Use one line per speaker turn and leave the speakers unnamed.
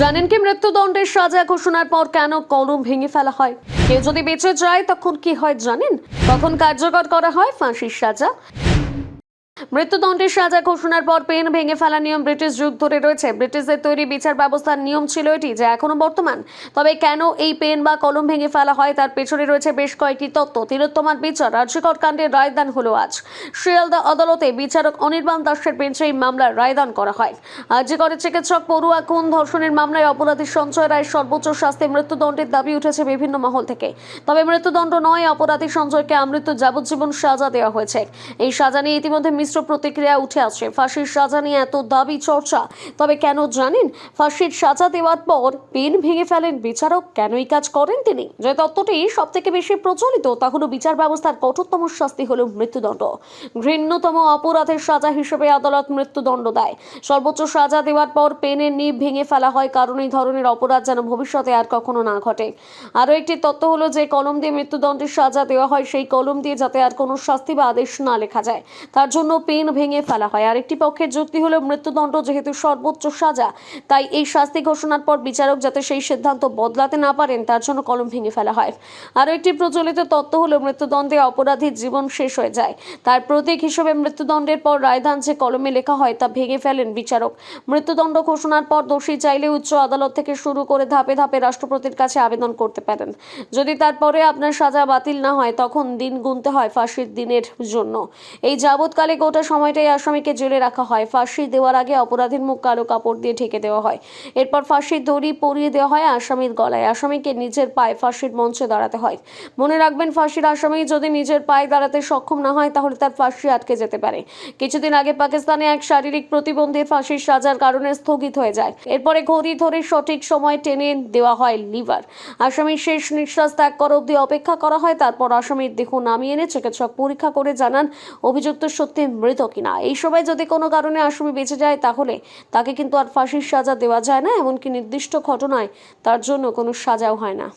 জানেন কি, মৃত্যুদণ্ডের সাজা ঘোষণার পর কেন কলম ভেঙে ফেলা হয়? কেউ যদি বেঁচে যায়, তখন কি হয় জানেন? তখন কার্যকর করা হয়, ফাঁসির সাজা। মৃত্যুদণ্ডের সাজা ঘোষণার পর পেন ভেঙে ফেলা নিয়ম ব্রিটিশ যুগ ধরে রয়েছে। ব্রিটিশদের তৈরি বিচার ব্যবস্থার নিয়ম ছিল এটি যা এখনও বর্তমান। তবে কেন এই পেন বা কলম ভেঙে ফেলা হয় তার পেছনে রয়েছে বেশ কয়েকটি তত্ত্ব। তিলোত্তমার বিচার, রাজ্যকর কাণ্ডের রায়দান হলো আজ। শিয়ালদা আদালতে বিচারক অনির্বাণ দাসের বেঞ্চে এই মামলার রায়দান করা হয়। আর্যকরে চিকিৎসক পড়ুয়া খুন ধর্ষণের মামলায় অপরাধী সঞ্চয় রায়ের সর্বোচ্চ শাস্তি মৃত্যুদণ্ডের দাবি উঠেছে বিভিন্ন মহল থেকে। তবে মৃত্যুদণ্ড নয়, অপরাধী সঞ্চয়কে আমৃত্যু যাবজ্জীবন সাজা দেওয়া হয়েছে। এই সাজা নিয়ে ইতিমধ্যে মিশ্র প্রতিক্রিয়া উঠে আসছে ফাঁসির সাজা নিয়ে এত দাবি চর্চা। তবে কেন জানেন, ফাঁসির সাজা দেওয়ার পর পেন ভেঙে ফেলেন বিচারক। কেন এই কাজ করেন তিনি? যে তত্ত্বটি সব থেকে বেশি প্রচলিত, তা হলো বিচার ব্যবস্থার কঠোরতম শাস্তি হলো মৃত্যুদণ্ড। ঘৃণ্যতম অপরাধের সাজা হিসেবে আদালত মৃত্যুদণ্ড দেয়। সর্বোচ্চ সাজা দেওয়ার পর পেনের নিব ভেঙে ফেলা হয়, কারণ এই ধরনের অপরাধ যেন ভবিষ্যতে আর কখনো না ঘটে। আরও একটি তত্ত্ব হলো যে, কলম দিয়ে মৃত্যুদণ্ডের সাজা দেওয়া হয়, সেই কলম দিয়ে যাতে আর কোনো শাস্তি বা আদেশ না লেখা যায়। তার জন্য পেন ভেঙে ফেলা হয়। আরেকটি পক্ষের যুক্তি হলো, মৃত্যুদণ্ড যেহেতু সর্বোচ্চ সাজা, তাই এই শাস্তি ঘোষণার পর বিচারক যাতে সেই সিদ্ধান্ত বদলাতে না পারেন, তার জন্য কলম ভেঙে ফেলা হয়। আরও একটি প্রচলিত তত্ত্ব হলো, মৃত্যুদণ্ডে অপরাধীর জীবন শেষ হয়ে যায়। তার প্রতীক হিসেবে মৃত্যুদণ্ডের পর রায়দান যে কলমে লেখা হয়, তা ভেঙে ফেলেন বিচারক। মৃত্যুদণ্ড ঘোষণার পর দোষী চাইলে উচ্চ আদালত থেকে শুরু করে ধাপে ধাপে রাষ্ট্রপতির কাছে আবেদন করতে পারেন। যদি তারপরে আপনার সাজা বাতিল না হয়, তখন দিন গুনতে হয় ফাঁসির দিনের জন্য। এই যাবৎকালে গোটা সময়টাই আসামিকে জেলে রাখা হয়। ফাঁসি দেওয়ার আগে অপরাধীর মুখ কালো কাপড় দিয়ে ঢেকে দেওয়া হয়। এরপর ফাঁসির দড়ি পরিয়ে দেওয়া হয় আসামির গলায়। আসামিকে নিজের পায়ে ফাঁসির মঞ্চে দাঁড়াতে হয়। মনে রাখবেন, ফাঁসির আসামি যদি নিজের পায়ে দাঁড়াতে সক্ষম না হয়, তাহলে তার ফাঁসি আটকে যেতে পারে। কিছুদিন আগে পাকিস্তানে এক শারীরিক প্রতিবন্ধীর ফাঁসির সাজার কারণে স্থগিত হয়ে যায়। এরপরে ঘড়ি ধরে সঠিক সময় টেনে দেওয়া হয় লিভার। আসামির শেষ নিঃশ্বাস ত্যাগ করা অবধি অপেক্ষা করা হয়। তারপর আসামির দেহ নামিয়ে এনে চিকিৎসক পরীক্ষা করে জানান, অভিযুক্ত সত্যি মৃত কিনা? এই সময় যদি কোনো কারণে আসামি বেঁচে যায়, তাহলে তাকে কিন্তু আর ফাঁসির সাজা দেওয়া যায় না, এমনকি নির্দিষ্ট ঘটনায় তার জন্য কোনো সাজাও হয় না।